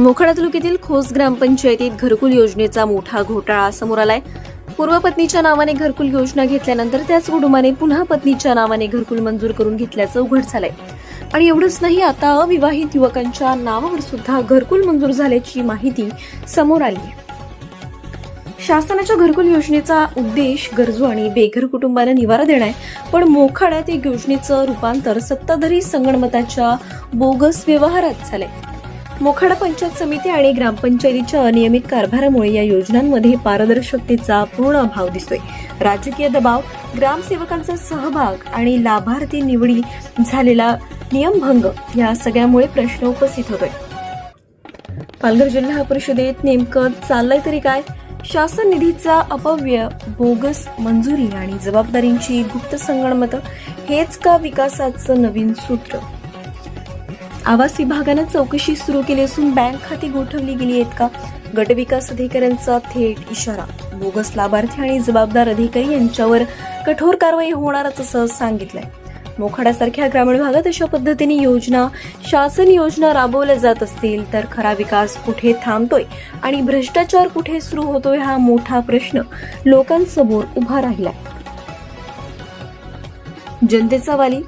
मोखाडा तालुक्यातील खोस ग्रामपंचायतीत घरकुल योजनेचा मोठा घोटाळा समोर आलाय. पूर्व पत्नीच्या नावाने घरकुल योजना घेतल्यानंतर त्याच कुटुंबाने पुन्हा पत्नीच्या नावाने घरकुल मंजूर करून घेतल्याचं उघड झालंय. आणि एवढंच नाही आता अविवाहित युवकांच्या नावावर सुद्धा घरकुल मंजूर झाल्याची माहिती समोर आली आहे. शासनाच्या घरकुल योजनेचा उद्देश गरजू आणि बेघर कुटुंबाला निवारा देणं आहे. पण मोखाड्यात या योजनेचं रूपांतर सत्ताधारी संगणमताच्या बोगस व्यवहारात झालंय. मोखाडा पंचायत समिती आणि ग्रामपंचायतीच्या अनियमित कारभारामुळे या योजनांमध्ये पारदर्शकतेचा पूर्ण अभाव दिसतोय. राजकीय दबाव ग्रामसेवकांचा सहभाग आणि लाभार्थी निवडी झालेला नियमभंग या सगळ्यामुळे प्रश्न उपस्थित होतोय. पालघर जिल्हा परिषदेत नेमकं चाललंय तरी काय? शासन निधीचा अपव्यय बोगस मंजुरी आणि जबाबदारींची गुप्त संगणमत हेच का विकासाचं नवीन सूत्र? आवास विभागानं चौकशी सुरू केली असून बँक खाती गोठवली गेली आहेत का? गटविकास अधिकाऱ्यांचा थेट इशारा. बोगस लाभार्थी आणि जबाबदार अधिकारी यांच्यावर कठोर कारवाई होणारच असं सांगितलंय. मोखाड्यासारख्या ग्रामीण भागात अशा पद्धतीने योजना शासन योजना राबवल्या जात असतील तर खरा विकास कुठे थांबतोय आणि भ्रष्टाचार कुठे सुरू होतोय हा मोठा प्रश्न लोकांसमोर उभा राहिला जनतेचा वाली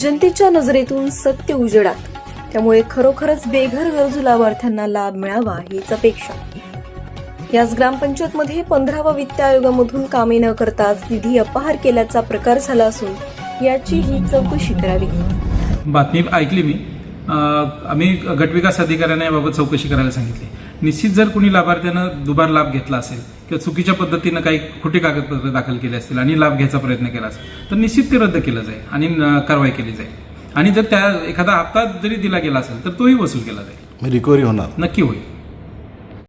जनतेच्या नजरेतून सत्य उजेडात. त्यामुळे खरोखरच बेघर गरजू लाभार्थ्यांना लाभ मिळावा हीच अपेक्षा. याच ग्रामपंचायतमध्ये पंधरावा वित्त आयोगामधून कामे न करताच निधी अपहार केल्याचा प्रकार झाला असून याची ही चौकशी करावी. बातमी ऐकली मी. आम्ही गटविकास अधिकाऱ्यांना याबाबत चौकशी करायला सांगितली. निश्चित जर कुणी लाभार्थ्यानं दुबार लाभ घेतला असेल किंवा चुकीच्या पद्धतीनं काही खोटे कागदपत्र दाखल केली असतील आणि लाभ घ्यायचा प्रयत्न केला असेल तर निश्चित ते रद्द केलं जाईल आणि कारवाई केली जाईल. आणि जर त्या एखादा हप्ता जरी दिला गेला असेल तर तोही वसूल केला जाईल. रिकव्हरी होणार. नक्की होईल.